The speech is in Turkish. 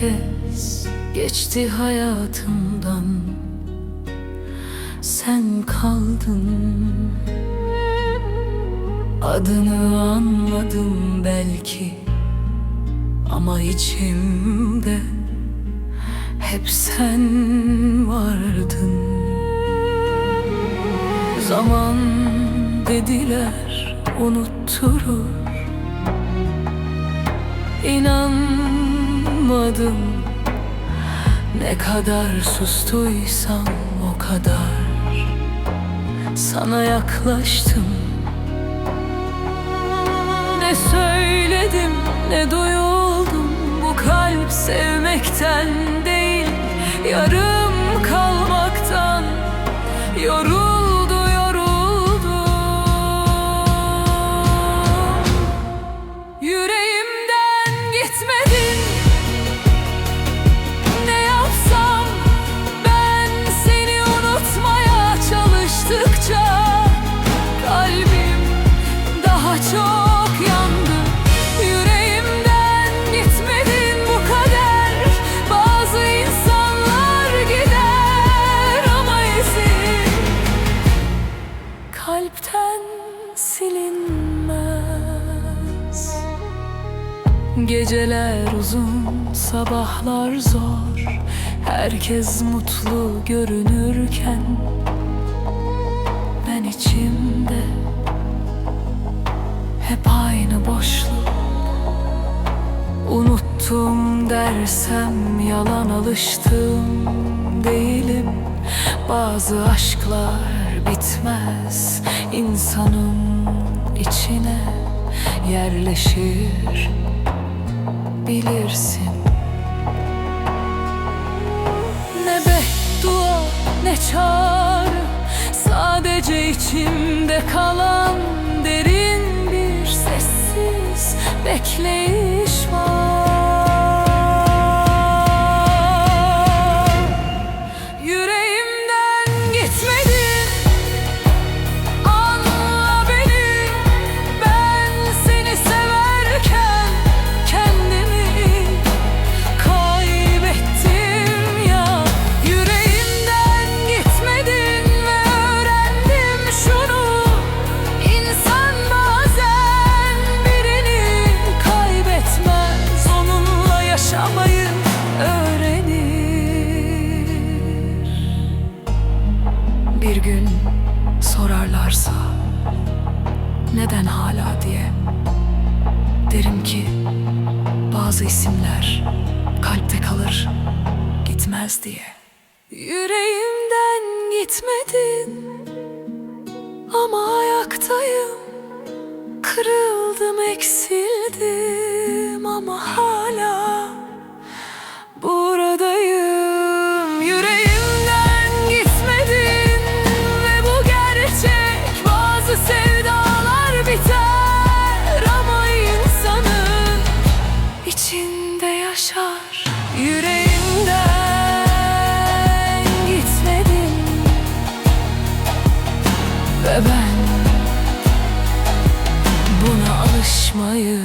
Herkes geçti hayatımdan. Sen kaldın. Adını anmadım belki Ama içimde Hep sen vardın. Zaman dediler unutturur İnanmadım Ne kadar sustuysam o kadar Sana yaklaştım. Ne söyledim ne duyuldum Bu kalp sevmekten değil Yarım Geceler uzun, sabahlar zor. Herkes mutlu görünürken Ben içimde hep aynı boşluk. Unuttum dersem yalan alıştım değilim. Bazı aşklar bitmez insanın içine yerleşir bilirsin. Ne beddua ne çağrı Sadece içimde kalan derin bir sessiz bekleyiş Bir gün sorarlarsa neden hala? diye Derim ki bazı isimler kalpte kalır gitmez diye. Yüreğimden gitmedin ama ayaktayım. Kırıldım eksildim ama hala buradayım. Yüreğimden barışmayı